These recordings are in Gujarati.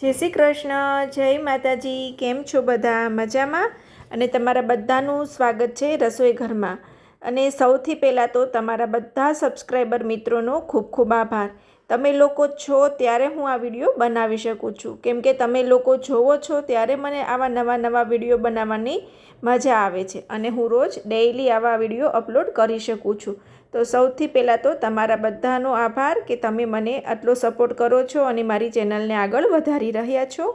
જય શ્રી કૃષ્ણ, જય માતાજી, કેમ છો બધા? મજામાં? અને તમારા બધાનું સ્વાગત છે રસોઈ ઘરમાં. અને સૌથી પહેલાં તો તમારા બધા સબસ્ક્રાઈબર મિત્રોનો ખૂબ ખૂબ આભાર. તમે લોકો છો ત્યારે હું આ વીડિયો બનાવી શકું છું. કેમ કે તમે લોકો જોવો છો ત્યારે મને આવા નવા નવા વીડિયો બનાવવાની મજા આવે છે અને હું રોજ ડેઈલી આવા વીડિયો અપલોડ કરી શકું છું. તો સૌથી પહેલાં તો તમારા બધાનો આભાર કે તમે મને આટલો સપોર્ટ કરો છો અને મારી ચેનલને આગળ વધારી રહ્યા છો.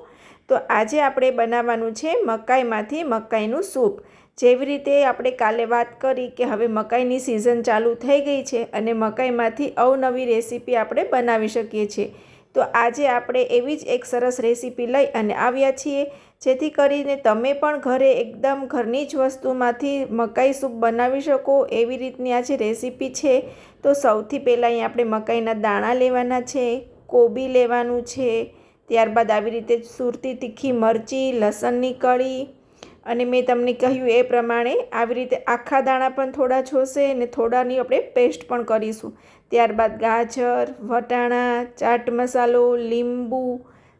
તો આજે આપણે બનાવવાનું છે મકાઈમાંથી મકાઈનું સૂપ. જેવી રીતે આપણે કાલે વાત કરી કે હવે મકાઈની સિઝન ચાલુ થઈ ગઈ છે અને મકાઈમાંથી અવનવી રેસીપી આપણે બનાવી શકીએ છીએ. તો આજે આપણે એવી જ એક સરસ રેસીપી લઈ અને આવ્યા છીએ, જેથી કરીને તમે પણ ઘરે એકદમ ઘરની જ વસ્તુમાંથી મકાઈ સૂપ બનાવી શકો એવી રીતની આ જે રેસીપી છે. તો સૌથી પહેલાં અહીં આપણે મકાઈના દાણા લેવાના છે, કોબી લેવાનું છે ત્યારબાદ આવી રીતે સુરતી, તીખી મરચી, લસણની કળી અને મેં તમને કહ્યું એ પ્રમાણે આવી રીતે આખા દાણા પણ થોડા છોશે અને થોડાની આપણે પેસ્ટ પણ કરીશું. ત્યારબાદ ગાજર, વટાણા, ચાટ મસાલો, લીંબુ,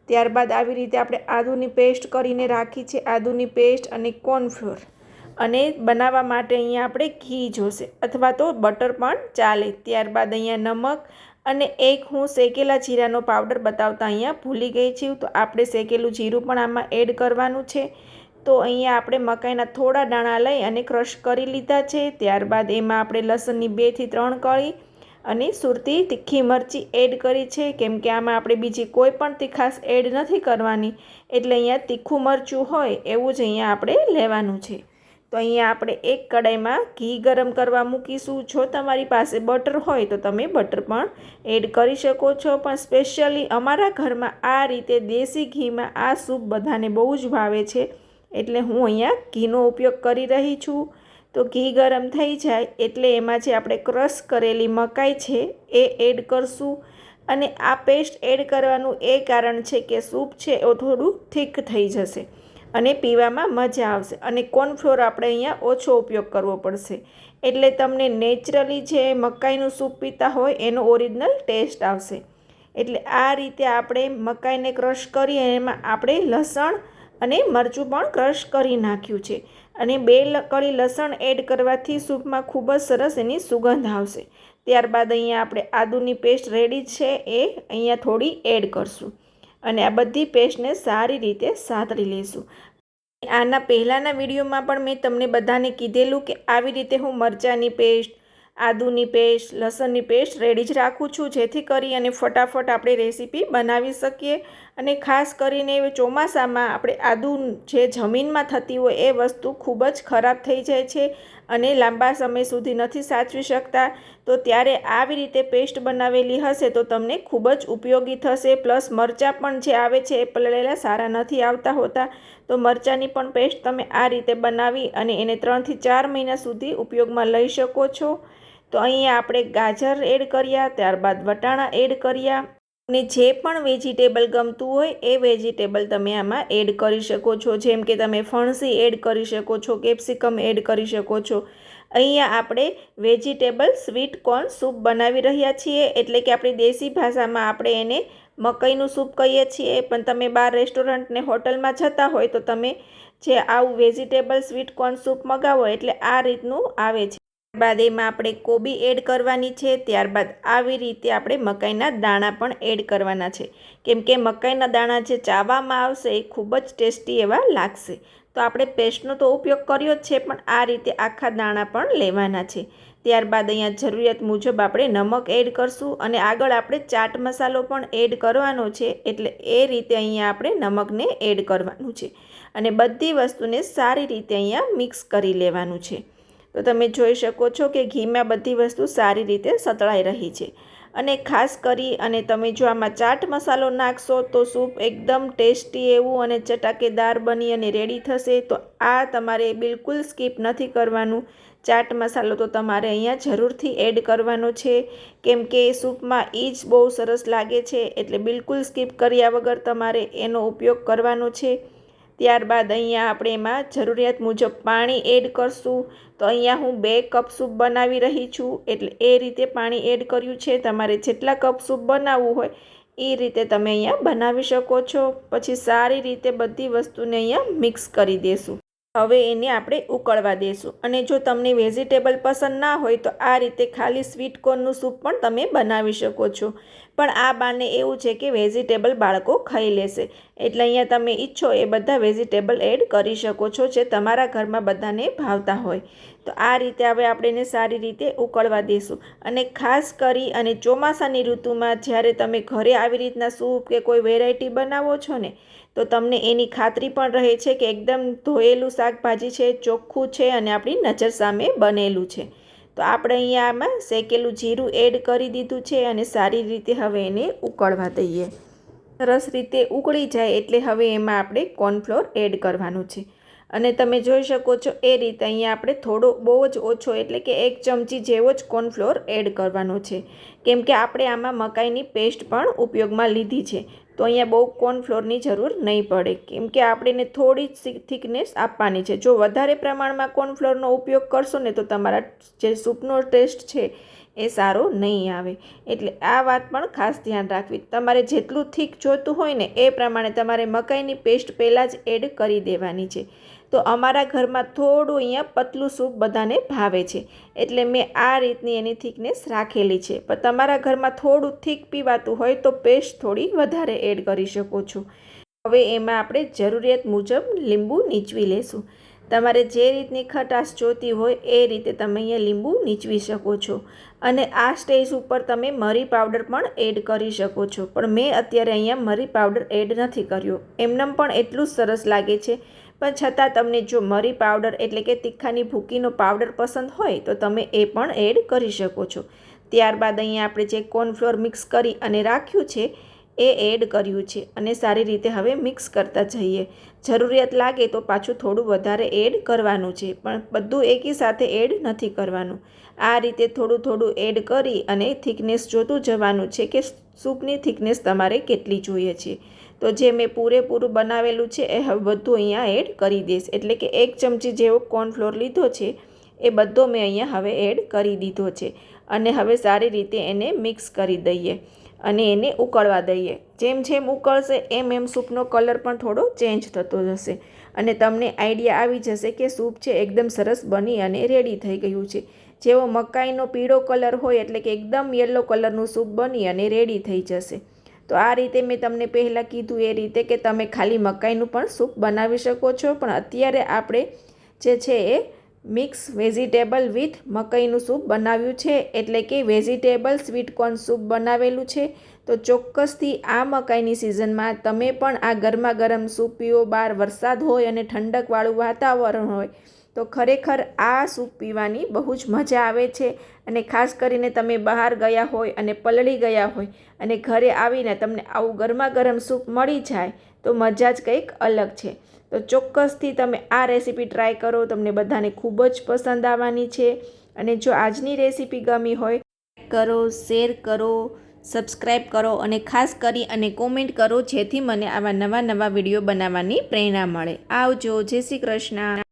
ત્યારબાદ આવી રીતે આપણે આદુની પેસ્ટ કરીને રાખી છે, આદુની પેસ્ટ અને કોર્નફ્લોર. અને બનાવવા માટે અહીંયા આપણે ઘી જોશે અથવા તો બટર પણ ચાલે. ત્યારબાદ અહીંયા નમક અને એક હું શેકેલા જીરાનો પાવડર બતાવતા અહીંયા ભૂલી ગઈ છું. તો આપણે શેકેલું જીરું પણ આમાં એડ કરવાનું છે. તો અહીંયા આપણે મકાઈના થોડા દાણા લઈ અને ક્રશ કરી લીધા છે. ત્યારબાદ એમાં આપણે લસણની બેથી ત્રણ કળી અને સુરતી તીખી મરચી એડ કરી છે. કેમ કે આમાં આપણે બીજી કોઈ પણ તીખાસ એડ નથી કરવાની. એટલે અહીંયા તીખું મરચું હોય એવું જ અહીંયા આપણે લેવાનું છે. તો અહીંયા આપણે એક કડાઈમાં ઘી ગરમ કરવા મૂકીશું. જો તમારી પાસે બટર હોય તો તમે બટર પણ એડ કરી શકો છો. પણ સ્પેશિયલી અમારા ઘરમાં આ રીતે દેશી ઘીમાં આ સૂપ બધાને બહુ જ ભાવે છે. એટલે હું અહીંયા ઘીનો ઉપયોગ કરી રહી છું. તો ઘી ગરમ થઈ જાય એટલે એમાં જે આપણે ક્રશ કરેલી મકાઈ છે એ એડ કરશું. અને આ પેસ્ટ એડ કરવાનું એ કારણ છે કે સૂપ છે એ થોડું થીક થઈ જશે. અને પીવામાં મજા આવશે. અને કોર્નફ્લોર આપણે અહીંયા ઓછો ઉપયોગ કરવો પડશે. એટલે તમને નેચરલી જે મકાઈનું સૂપ પીતા હોય એનો ઓરિજિનલ ટેસ્ટ આવશે. એટલે આ રીતે આપણે મકાઈને ક્રશ કરી એમાં આપણે લસણ અને મરચું પણ ક્રશ કરી નાખ્યું છે. અને બે કળી લસણ એડ કરવાથી સૂપમાં ખૂબ જ સરસ એની સુગંધ આવશે. ત્યારબાદ અહીંયા આપણે આદુની પેસ્ટ રેડી છે એ અહીંયા થોડી એડ કરશું. અને આ બધી પેસ્ટને સારી રીતે સાતળી લઈશું. આના પહેલાંના વિડીયોમાં પણ મેં તમને બધાને કીધેલું કે આવી રીતે હું મરચાંની પેસ્ટ, આદુની પેસ્ટ, લસણની પેસ્ટ રેડી જ રાખું છું, જેથી કરી અને ફટાફટ આપણે રેસીપી બનાવી શકીએ. અને ખાસ કરીને ચોમાસામાં આપણે આદુ જે જમીનમાં થતી હોય એ વસ્તુ ખૂબ જ ખરાબ થઈ જાય છે. અને લાંબા સમય સુધી નથી સાચવી શકતા, તો ત્યારે આવી રીતે પેસ્ટ બનાવેલી હશે તો તમને ખૂબ જ ઉપયોગી થશે. પ્લસ મરચાં પણ જે આવે છે એ પલળેલા સારા નથી આવતા હોતા, તો મરચાંની પણ પેસ્ટ તમે આ રીતે બનાવી અને એને ત્રણથી ચાર મહિના સુધી ઉપયોગમાં લઈ શકો છો. તો અહીંયા આપણે ગાજર એડ કર્યા, ત્યારબાદ વટાણા એડ કર્યા. અને જે પણ વેજીટેબલ ગમતું હોય એ વેજીટેબલ તમે આમાં એડ કરી શકો છો. જેમ કે તમે ફણસી એડ કરી શકો છો, કેપ્સિકમ એડ કરી શકો છો. અહીંયા આપણે વેજીટેબલ સ્વીટ કોર્ન સૂપ બનાવી રહ્યા છીએ. એટલે કે આપણી દેશી ભાષામાં આપણે એને મકઈનું સૂપ કહીએ છીએ. પણ તમે બાર રેસ્ટોરન્ટ ને હોટલમાં જતા હોય તો તમે જે આવું વેજીટેબલ સ્વીટ કોર્ન સૂપ મગાવો એટલે આ રીતનું આવે છે. ત્યારબાદ એમાં આપણે કોબી એડ કરવાની છે. ત્યારબાદ આવી રીતે આપણે મકાઈના દાણા પણ એડ કરવાના છે. કેમ કે મકાઈના દાણા જે ચાવવામાં આવશે એ ખૂબ જ ટેસ્ટી એવા લાગશે. તો આપણે પેસ્ટનો તો ઉપયોગ કર્યો જ છે, પણ આ રીતે આખા દાણા પણ લેવાના છે. ત્યારબાદ અહીંયા જરૂરિયાત મુજબ આપણે નમક એડ કરશું અને આગળ આપણે ચાટ મસાલો પણ એડ કરવાનો છે, એટલે એ રીતે અહીંયા આપણે નમકને એડ કરવાનું છે. અને બધી વસ્તુને સારી રીતે અહીંયા મિક્સ કરી લેવાનું છે. તો તમે જોઈ શકો છો કે ઘીમાં બધી વસ્તુ સારી રીતે સતળાઈ રહી છે. અને ખાસ કરી અને તમે જો આમાં ચાટ મસાલો નાખશો તો સૂપ એકદમ ટેસ્ટી એવું અને ચટાકેદાર બની અને રેડી થશે. તો આ તમારે બિલકુલ સ્કીપ નથી કરવાનું. ચાટ મસાલો તો તમારે અહીંયા જરૂરથી એડ કરવાનો છે. કેમ કે સૂપમાં એ જ બહુ સરસ લાગે છે. એટલે બિલકુલ સ્કીપ કર્યા વગર તમારે એનો ઉપયોગ કરવાનો છે. ત્યારબાદ અહીંયા આપણે એમાં જરૂરિયાત મુજબ પાણી એડ કરશું. તો અહીંયા હું બે કપ સૂપ બનાવી રહી છું. એટલે એ રીતે પાણી એડ કર્યું છે. તમારે જેટલા કપ સૂપ બનાવવું હોય એ રીતે તમે અહીંયા બનાવી શકો છો. પછી સારી રીતે બધી વસ્તુને અહીંયા મિક્સ કરી દેશું. હવે એને આપણે ઉકળવા દેશું. અને જો તમને વેજીટેબલ પસંદ ના હોય તો આ રીતે ખાલી સ્વીટ કોર્નનું સૂપ પણ તમે બનાવી શકો છો. પણ આ બાને એવું છે કે વેજીટેબલ બાળકો ખાઈ લેશે. એટલે અહીંયા તમે ઈચ્છો એ બધા વેજીટેબલ એડ કરી શકો છો જે તમારા ઘરમાં બધાને ભાવતા હોય. તો આ રીતે હવે આપણે એને સારી રીતે ઉકળવા દઈશું અને ખાસ કરી અને ચોમાસાની ઋતુમાં જ્યારે તમે ઘરે આવી રીતના સૂપ કે કોઈ વેરાયટી બનાવો છો ને તો તમને એની ખાતરી પણ રહે છે કે એકદમ ધોયેલું શાકભાજી છે, ચોખ્ખું છે અને આપણી નજર સામે બનેલું છે. તો આપણે અહીંયા આમાં શેકેલું જીરું એડ કરી દીધું છે અને સારી રીતે હવે એને ઉકળવા દઈએ. સરસ રીતે ઉકળી જાય એટલે હવે એમાં આપણે કોર્નફ્લોર એડ કરવાનું છે. અને તમે જોઈ શકો છો એ રીતે અહીંયા આપણે થોડો બહુ જ ઓછો એટલે કે એક ચમચી જેવો જ કોર્નફ્લોર એડ કરવાનો છે. કેમ કે આપણે આમાં મકાઈની પેસ્ટ પણ ઉપયોગમાં લીધી છે. તો અહીંયા બહુ કોર્નફ્લોરની જરૂર નહીં પડે. કેમ કે આપણે એને થોડી થિકનેસ આપવાની છે. જો વધારે પ્રમાણમાં કોર્નફ્લોરનો ઉપયોગ કરશો ને તો તમારા જે સૂપનો ટેસ્ટ છે એ સારો નહીં આવે. એટલે આ વાત પણ ખાસ ધ્યાન રાખવી. તમારે જેટલું થીક જોઈતું હોય ને એ પ્રમાણે તમારે મકાઈની પેસ્ટ પહેલાં જ એડ કરી દેવાની છે. તો અમારા ઘરમાં થોડું અહીંયા પતલું સૂપ બધાને ભાવે છે. એટલે મેં આ રીતની એની થિકનેસ રાખેલી છે. પણ તમારા ઘરમાં થોડું થીક પીવાતું હોય તો પેસ્ટ થોડી વધારે એડ કરી શકો છો. હવે એમાં આપણે જરૂરિયાત મુજબ લીંબુ નીચવી લેશું. તમારે જે રીતની ખટાશ જોતી હોય એ રીતે તમે અહીંયા લીંબુ નીચવી શકો છો. અને આ સ્ટેજ ઉપર તમે મરી પાવડર પણ એડ કરી શકો છો. પણ મેં અત્યારે અહીંયા મરી પાવડર એડ નથી કર્યો. એમનેમ પણ એટલું જ સરસ લાગે છે. પણ છતાં તમને જો મરી પાવડર એટલે કે તીખાની ભૂકીનો પાવડર પસંદ હોય, તો તમે એ પણ એડ કરી શકો છો. ત્યારબાદ અહીંયા આપણે જે કોર્નફ્લોર મિક્સ કરી અને રાખ્યું છે, એ એડ કર્યું છે અને સારી રીતે હવે મિક્સ કરતા જઈએ. જરૂરિયાત લાગે તો પાછું થોડું વધારે એડ કરવાનું છે, પણ બધું એકી સાથે એડ નથી કરવાનું. આ રીતે થોડું થોડું એડ કરી અને થિકનેસ જોતું જવાનું છે કે સૂપની થિકનેસ તમારે કેટલી જોઈએ છે. તો જે મેં પૂરેપૂરું બનાવેલું છે એ હવે બધું અહીંયા એડ કરી દઈશ. એટલે કે એક ચમચી જેવો કોર્નફ્લોર લીધો છે, એ બધો મેં અહીંયા હવે એડ કરી દીધો છે. અને હવે સારી રીતે એને મિક્સ કરી દઈએ અને એને ઉકળવા દઈએ. જેમ જેમ ઉકળશે, એમ એમ સૂપનો કલર પણ થોડો ચેન્જ થતો જશે. અને તમને આઈડિયા આવી જશે કે સૂપ છે એકદમ સરસ બની અને રેડી થઈ ગયું છે. જેવો મકાઈનો પીળો કલર હોય, એટલે કે એકદમ યલો કલરનું સૂપ બની અને રેડી થઈ જશે. તો આ રીતે મેં તમને પહેલાં કીધું એ રીતે કે તમે ખાલી મકાઈનું પણ સૂપ બનાવી શકો છો, પણ અત્યારે આપણે જે છે એ મિક્સ વેજીટેબલ વિથ મકાઈનું સૂપ બનાવ્યું છે, એટલે કે વેજીટેબલ સ્વીટકોર્ન સૂપ બનાવેલું છે. તો ચોક્કસથી આ મકાઈની સિઝનમાં તમે પણ આ ગરમા ગરમ સૂપ પીઓ, બહાર વરસાદ હોય અને ઠંડકવાળું વાતાવરણ હોય તો ખરેખર આ સૂપ પીવાની બહુ જ મજા આવે છે અને ખાસ કરીને તમે બહાર ગયા હોય અને પલળી ગયા હોય અને ઘરે આવીને તમને આવું ગરમા ગરમ સૂપ મળી જાય તો મજા જ કંઈક અલગ છે. તો ચોક્કસથી તમે આ રેસીપી ટ્રાય કરો, તમને બધાને ખૂબ જ પસંદ આવવાની છે. અને જો આજની રેસીપી ગમી હોય કરો, શેર કરો સબસ્ક્રાઈબ કરો અને ખાસ કરી અને કોમેન્ટ કરો જેથી મને આવા નવા નવા વીડિયો બનાવવાની પ્રેરણા મળે. આવજો, જય શ્રી કૃષ્ણ.